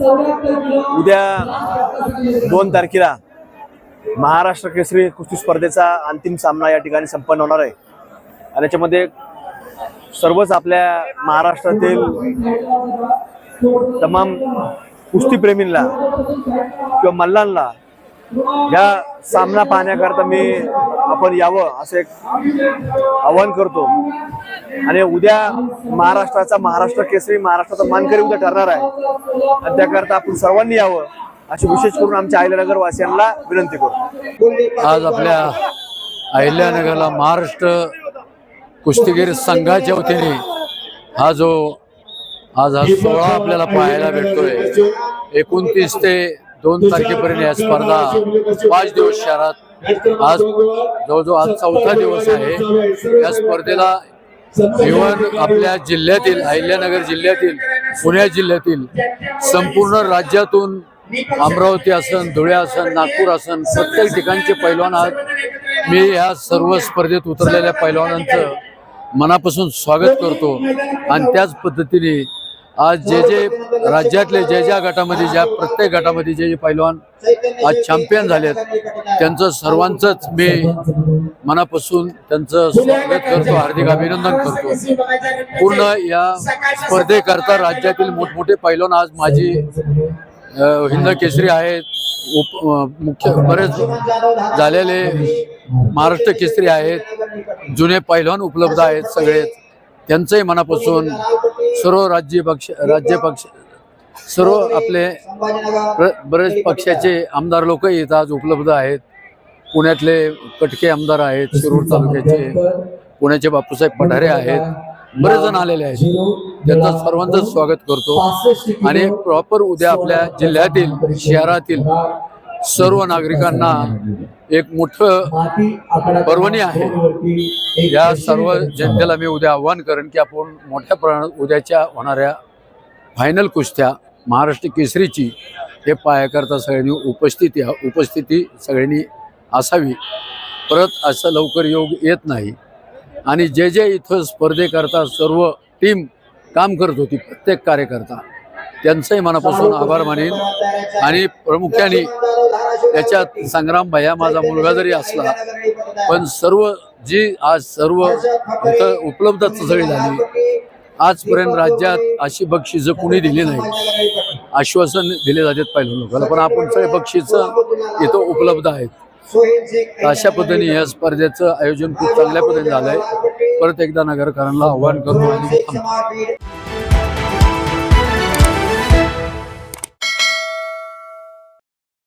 उद्या दोन तारखेला महाराष्ट्र केसरी कुस्ती स्पर्धेचा अंतिम सामना या ठिकाणी संपन्न होणार आहे. आणि याच्यामध्ये सर्वच आपल्या महाराष्ट्रातील तमाम कुस्तीप्रेमींना किंवा मल्लांना या सामना पाहण्याकरता मी आपण यावं असं एक आवाहन करतो. आणि उद्या महाराष्ट्राचा महाराष्ट्र केसरी महाराष्ट्राचा मानकरी उद्या ठरणार आहे. आणि त्याकरता आपण सर्वांनी यावं अशी विशेष करून आमच्या अहिल्यानगर वासियांना विनंती करतो. आज आपल्या अहिल्यानगरला महाराष्ट्र कुस्तीगीर संघाच्या वतीने हा जो आज हा सोहळा आपल्याला पाहायला भेटतोय एकोणतीस ते दोन तारखेपर्यंत या स्पर्धा पाच दिवस शहरात आज जवळजवळ आज चौथा दिवस आहे. या स्पर्धेला इव्हन आपल्या जिल्ह्यातील अहिल्यानगर जिल्ह्यातील पुणे जिल्ह्यातील संपूर्ण राज्यातून अमरावती असन धुळे असन नागपूर असन प्रत्येक ठिकाणचे पैलवान आज मी या सर्व स्पर्धेत उतरलेल्या पैलवानांचं मनापासून स्वागत करतो. आणि त्याच पद्धतीने आज जे जे राज्यातले ज्या ज्या गटामध्ये ज्या प्रत्येक गटामध्ये जे जे पैलवान आज चॅम्पियन झालेत त्यांचं सर्वांचंच मी मनापासून त्यांचं स्वागत करतो हार्दिक अभिनंदन करतो. पूर्ण या स्पर्धेकरता राज्यातील मोठमोठे पैलवान आज माझी हिंद केसरी आहेत उप मुख्य बरेच झालेले महाराष्ट्र केसरी आहेत जुने पैलवान उपलब्ध आहेत सगळेच. त्यांचंही मनापासून सर्व राज्य पक्ष राज्य पक्ष सर्व आपले ब- बरेच पक्षाचे आमदार लोकही इथं आज उपलब्ध आहेत. पुण्यातले कटके आमदार आहेत शिरूर तालुक्याचे पुण्याचे बापूसाहेब पठारे आहेत. बरेच जण आलेले आहेत. त्यांचं सर्वांचं स्वागत करतो. आणि प्रॉपर उद्या आपल्या जिल्ह्यातील शहरातील सर्व नागरिकांना एक मोठं पर्वणी आहे. या सर्व जनतेला मी उद्या आव्हान करेन की आपण मोठ्या प्रमाणात उद्याच्या होणाऱ्या फायनल कुस्त्या महाराष्ट्र केसरीची हे पाहण्याकरता सगळ्यांनी उपस्थिती उपस्थिती सगळ्यांनी असावी. परत असं लवकर योग येत नाही. आणि जे जे इथं स्पर्धेकरता सर्व टीम काम करत होती प्रत्येक कार्यकर्ता त्यांचंही मनापासून आभार मानेन. आणि प्रामुख्याने त्याच्यात संग्राम भैया माझा मुलगा जरी असला पण सर्व जी आज सर्व इथं उपलब्ध सगळी झाली. आजपर्यंत राज्यात अशी बक्षिसं कुणी दिली नाही आश्वासन दिले जातात पहिल्या लोकांना पण आपण सगळे बक्षिसं इथं उपलब्ध आहेत. अशा पद्धतीने या स्पर्धेचं आयोजन खूप चांगल्या पद्धतीने झालंय. परत एकदा नगरकरांना आव्हान थांबतो.